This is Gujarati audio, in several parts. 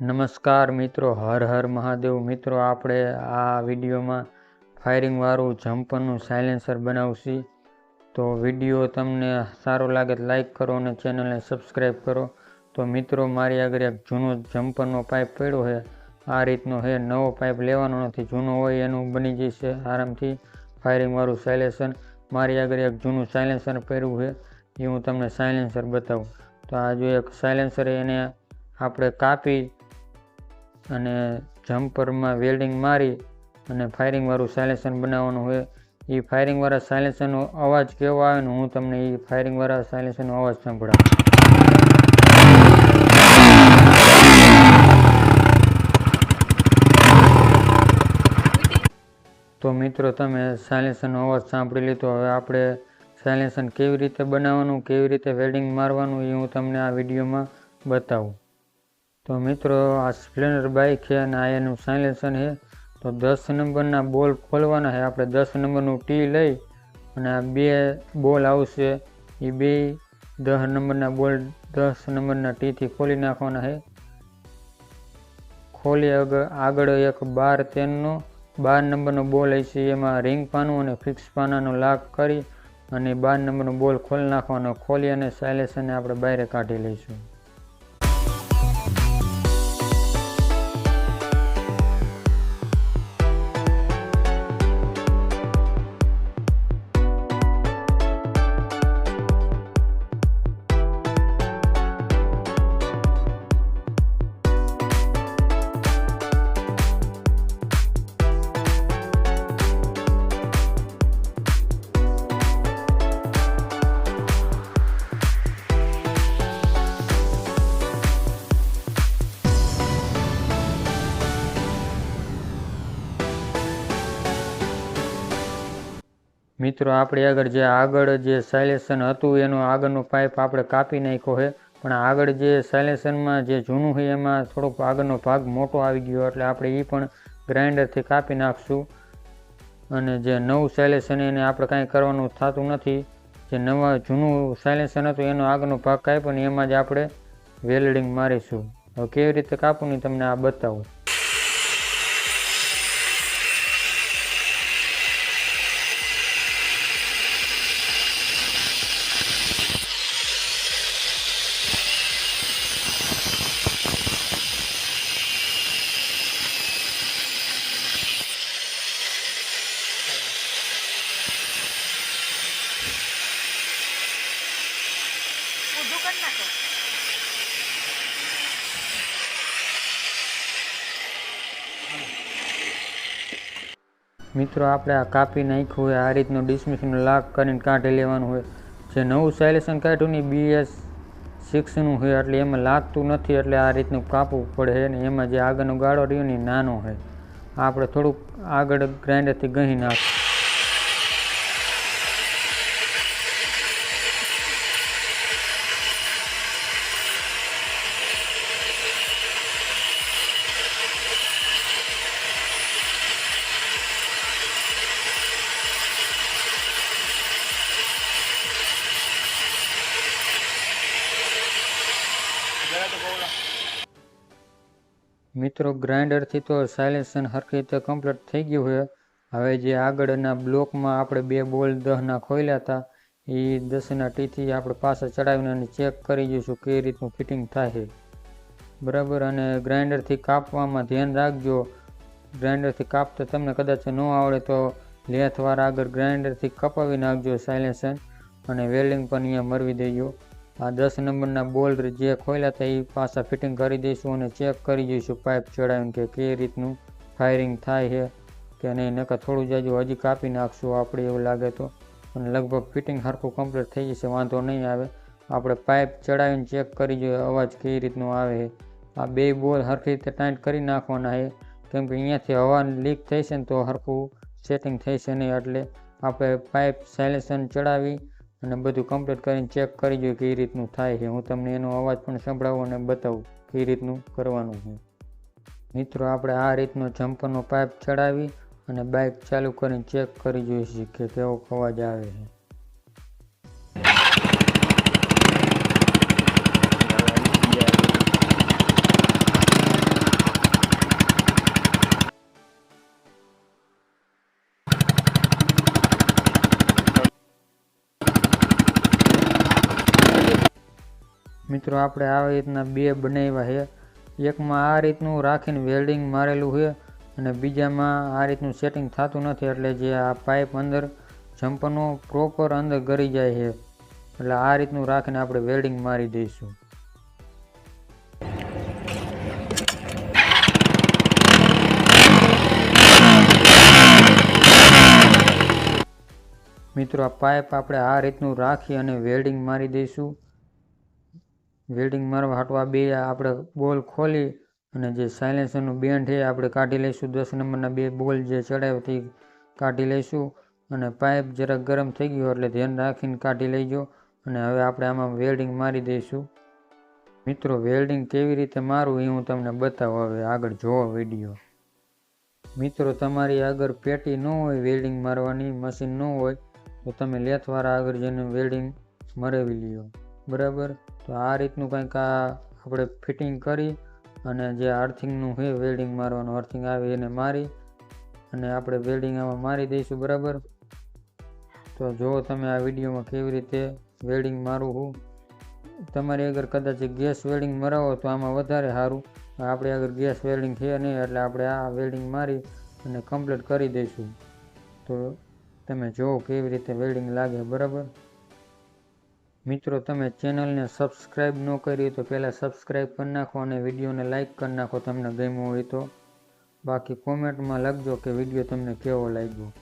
નમસ્કાર મિત્રો, હર હર મહાદેવ. મિત્રો, આપણે આ વિડીયોમાં ફાયરિંગવાળું જમ્પરનું સાયલેન્સર બનાવશી. તો વીડિયો તમને સારો લાગે લાઇક કરો અને ચેનલને સબસ્ક્રાઈબ કરો. તો મિત્રો, મારી આગળ એક જૂનો જમ્પરનો પાઇપ પડ્યો છે. આ રીતનો છે, નવો પાઇપ લેવાનો નથી, જૂનો હોય એનું બની જશે આરામથી ફાયરિંગવાળું સાયલેન્સર મારી આગળ એક જૂનું સાયલેન્સર પડ્યું છે, એ હું તમને સાયલેન્સર બતાવું. તો આ જો એક સાયલેન્સર એને આપણે કાપી અને જમ્પરમાં વેલ્ડિંગ મારી અને ફાયરિંગવાળું સાયલેન્સર બનાવવાનું હોય. એ ફાયરિંગવાળા સાયલેન્સરનો અવાજ કેવો આવે ને હું તમને એ ફાયરિંગવાળા સાયલેન્સરનો અવાજ સંભળાવું. તો મિત્રો તમે સાયલેન્સરનો અવાજ સાંભળી લીધો. હવે આપણે સાયલેન્સર કેવી રીતે બનાવવાનું, કેવી રીતે વેલ્ડિંગ મારવાનું એ હું તમને આ વિડીયોમાં બતાવું. તો મિત્રો, આ સ્પ્લેન્ડર બાઇક છે અને આ એનું સાયલેન્સર છે. તો દસ નંબરના બોલ ખોલવાના છે. આપણે દસ નંબરનું ટી લઈ અને આ બે બોલ આવશે. એ બે દસ નંબરના બોલ દસ નંબરના ટીથી ખોલી નાખવાના છે. ખોલી આગળ એક બાર તેનનો બાર નંબરનો બોલ હશે. એમાં રિંગ પાનું અને ફિક્સ પાનાનો લાગ કરી અને બાર નંબરનો બોલ ખોલી નાખવાનો. ખોલી અને સાયલેસને આપણે બહાર કાઢી લઈશું. મિત્રો, આપણે આગળ જે આગળ જે સાયલેશન હતું, એનો આગળનો પાઇપ આપણે કાપી નાખ્યો છે. પણ આગળ જે સાયલેશનમાં જે જૂનું છે, એમાં થોડોક આગળનો ભાગ મોટો આવી ગયો, એટલે આપણે એ પણ ગ્રાઇન્ડરથી કાપી નાખશું. અને જે નવું સાયલેશન એને આપણે કાંઈ કરવાનું થતું નથી. જે નવા જૂનું સાયલેશન હતું, એનો આગળનો ભાગ કાપ્યો ને એમાં જ આપણે વેલ્ડિંગ મારીશું. હવે કેવી રીતે કાપવું તમને આ બતાવું. મિત્રો, આપણે આ કાપી નાખ્યું હોય, આ રીતનું ડિસમિશનું લાક કરીને કાઢી લેવાનું હોય. જે નવું સાયલેશન કાઢ્યું ને બીએસ સિક્સનું હોય, એટલે એમાં લાગતું નથી, એટલે આ રીતનું કાપવું પડે ને એમાં જે આગળનો ગાળો રહ્યો ને નાનો હોય. આપણે થોડુંક આગળ ગ્રાઇન્ડરથી ગહી નાખ મિત્રો, ગ્રાઇન્ડરથી તો સાયલેન્સન સરખી રીતે કમ્પ્લીટ થઈ ગયું હોય હવે જે આગળના બ્લોકમાં આપણે બે બોલ દહના ખોલ્યા હતા, એ દસના ટીથી આપણે પાછા ચડાવીને અને ચેક કરી જોઈશું કઈ રીતનું ફિટિંગ થાય બરાબર? અને ગ્રાઇન્ડરથી કાપવામાં ધ્યાન રાખજો. ગ્રાઇન્ડરથી કાપતા તમને કદાચ ન આવડે તો લેથવાર આગળ ગ્રાઇન્ડરથી કપાવી નાખજો સાયલેન્સન અને વેલ્ડિંગ પણ અહીંયા મરવી દેજો. આ દસ નંબરના બોલ જે ખોલ્યા હતા એ પાછા ફિટિંગ કરી દઈશું અને ચેક કરી જઈશું પાઇપ ચડાવીને કે કઈ રીતનું ફાયરિંગ થાય છે કે નહીં. નકર થોડું જાજુ હજી કાપી નાખશું આપણે એવું લાગે તો. અને લગભગ ફિટિંગ સરખું કમ્પ્લીટ થઈ જશે, વાંધો નહીં આવે. આપણે પાઇપ ચડાવીને ચેક કરી જોઈએ અવાજ કઈ રીતનો આવે છે આ બે બોલ સરખી રીતે ટાઈટ કરી નાખવાના છે કેમ કે અહીંયાથી હવા લીક થઈ છે ને તો સરખું સેટિંગ થઈ છે નહીં. એટલે આપણે પાઇપ સાયલેશન ચડાવી અને બધું કમ્પ્લીટ કરીને ચેક કરી જોઈએ કઈ રીતનું થાય છે. હું તમને એનો અવાજ પણ સંભળાવું અને બતાવું કઈ રીતનું કરવાનું છે. મિત્રો, આપણે આ રીતનો જમ્પરનો પાઇપ ચડાવી અને બાઇક ચાલુ કરીને ચેક કરી જોઈશું કે કેવો અવાજ આવે છે. મિત્રો, આપણે આવી રીતના બે બનાવ્યા છે. એકમાં આ રીતનું રાખીને વેલ્ડિંગ મારેલું છે અને બીજામાં આ રીતનું સેટિંગ થતું નથી, એટલે જે આ પાઇપ અંદર જમ્પરનો પ્રોપર અંદર ગરી જાય છે. એટલે આ રીતનું રાખીને આપણે વેલ્ડિંગ મારી દઈશું. મિત્રો, આ પાઇપ આપણે આ રીતનું રાખી અને વેલ્ડિંગ મારી દઈશું. વેલ્ડિંગ મારવા હાટવા બે આપણે બોલ ખોલી અને જે સાયલેન્સરનું બેન્ડ છે આપણે કાઢી લઈશું. દસ નંબરના બે બોલ જે ચડાવ્યો તે કાઢી લઈશું અને પાઇપ જરાક ગરમ થઈ ગયો એટલે ધ્યાન રાખીને કાઢી લઈજો અને હવે આપણે આમાં વેલ્ડિંગ મારી દઈશું. મિત્રો વેલ્ડિંગ કેવી રીતે મારવું એ હું તમને બતાવું. હવે આગળ જોવો વીડિયો. મિત્રો, તમારી આગળ પેટી ન હોય વેલ્ડિંગ મારવાની મશીન ન હોય, તો તમે લેથવાળા આગળ જઈને વેલ્ડિંગ મરાવી લ્યો. બરાબર? તો આ રીતનું કંઈક આ આપણે ફિટિંગ કરી અને જે અર્થિંગનું છે, વેલ્ડિંગ મારવાનું અર્થિંગ આવે એને મારી અને આપણે વેલ્ડિંગ આમાં મારી દઈશું, બરાબર? તો જુઓ તમે આ વિડીયોમાં કેવી રીતે વેલ્ડિંગ મારું હું, તમારી આગળ કદાચ ગેસ વેલ્ડિંગ મરાવો તો આમાં વધારે સારું. આપણે આગળ ગેસ વેલ્ડિંગ છે નહીં એટલે આપણે આ વેલ્ડિંગ મારી અને કમ્પ્લીટ કરી દઈશું. તો તમે જુઓ કેવી રીતે વેલ્ડિંગ લાગે, બરાબર? મિત્રો, તમે ચેનલને સબસ્ક્રાઈબ ન કરી તો પહેલાં સબસ્ક્રાઈબ કરી નાખો અને વિડીયોને લાઇક કરી નાખો, તમને ગમ્યું હોય તો. બાકી કોમેન્ટમાં લખજો કે વીડિયો તમને કેવો લાગ્યો.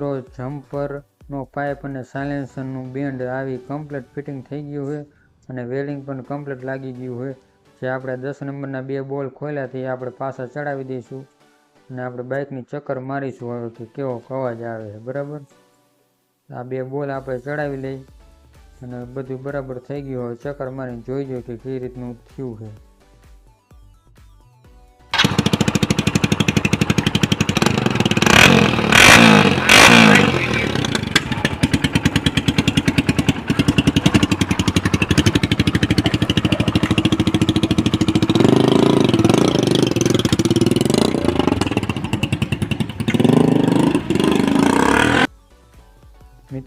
મિત્રો, જમ્પરનો પાઇપ અને સાયલેન્સરનું બેન્ડ આવી કમ્પ્લીટ ફિટિંગ થઈ ગયું હોય અને વેલ્ડિંગ પણ કમ્પ્લીટ લાગી ગયું હોય જે આપણે દસ નંબરના બે બોલ ખોલ્યા તે આપણે પાછા ચડાવી દઈશું અને આપણે બાઇકની ચક્કર મારીશું હવે કે કેવો અવાજ આવે છે, બરાબર? આ બે બોલ આપણે ચડાવી લઈ અને બધું બરાબર થઈ ગયું. હવે ચક્કર મારીને જોઈ જોઈએ કે કઈ રીતનું થયું છે.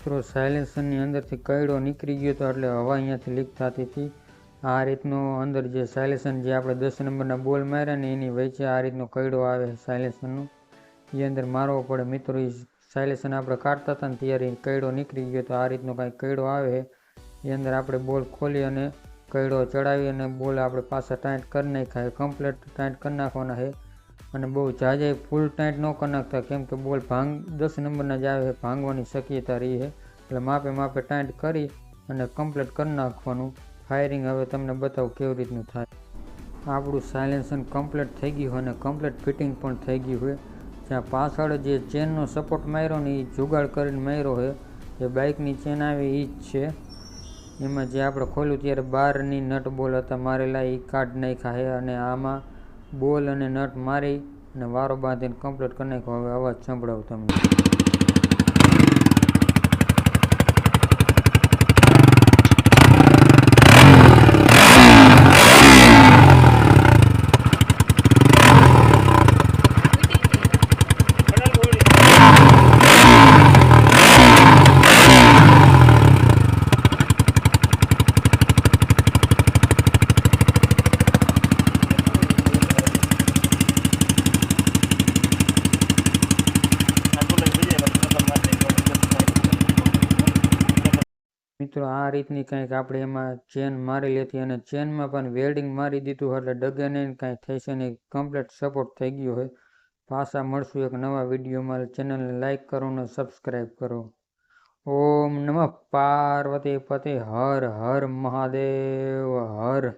મિત્રો સાયલેન્સરની અંદરથી કયડો નીકળી ગયો હતો એટલે હવા અહીંયાથી લીક થતી હતી. આ રીતનો અંદર જે સાયલેન્સન જે આપણે દસ નંબરના બોલ માર્યા ને એની વચ્ચે આ રીતનો કયડો આવે સાયલેન્સનનો એ અંદર મારવો પડે. મિત્રો એ સાયલેન્સન આપણે કાઢતા હતા ને ત્યારે કયડો નીકળી ગયો તો આ રીતનો કાંઈક કયડો આવે. એ અંદર આપણે બોલ ખોલી અને કયડો ચડાવી અને બોલ આપણે પાછા ટાઈટ કરી નાખ્યા. કમ્પ્લેટ ટાઈટ કરી નાખવાના છે. અને બહુ જાજે ફૂલ ટાઈટ ન કરી નાખતા કેમ કે બોલ, ભાંગ દસ નંબરના જ આવે ભાંગવાની શક્યતા રહી છે. એટલે માપે માપે ટાઈટ કરી અને કમ્પ્લીટ કરી નાખવાનું. ફાયરિંગ હવે તમને બતાવું કેવી રીતનું થાય. આપણું સાયલેન્સન કમ્પ્લીટ થઈ ગયું અને કમ્પ્લીટ ફિટિંગ પણ થઈ ગયું હોય. જ્યાં પાછળ જે ચેનનો સપોર્ટ માર્યો ને એ જુગાડ કરીને માર્યો છે જે બાઇકની ચેન આવે એ જ છે. એમાં જે આપણે ખોલ્યું ત્યારે બારની નટ બોલ હતા, મારેલા એ કાઢ નાખ્યા છે અને આમાં બોલ અને નટ મારી અને વારો બાંધીને કમ્પ્લીટ કરી નાખો. હવે અવાજ સંભળાવું તમને આટલું લઈ જઈએ મિત્રો, આ રીતની કંઈક આપણે એમાં ચેન મારી લેતી અને ચેનમાં પણ વેલ્ડિંગ મારી દીધું એટલે ડગે નહીં કાંઈ થશે નહીં. કમ્પ્લીટ સપોર્ટ થઈ ગયો હોય. પાછા મળશું એક નવા વિડીયોમાં. ચેનલને લાઇક કરો અને સબસ્ક્રાઈબ કરો. ઓમ નમઃ પાર્વતી પતિ. હર હર મહાદેવ. હર.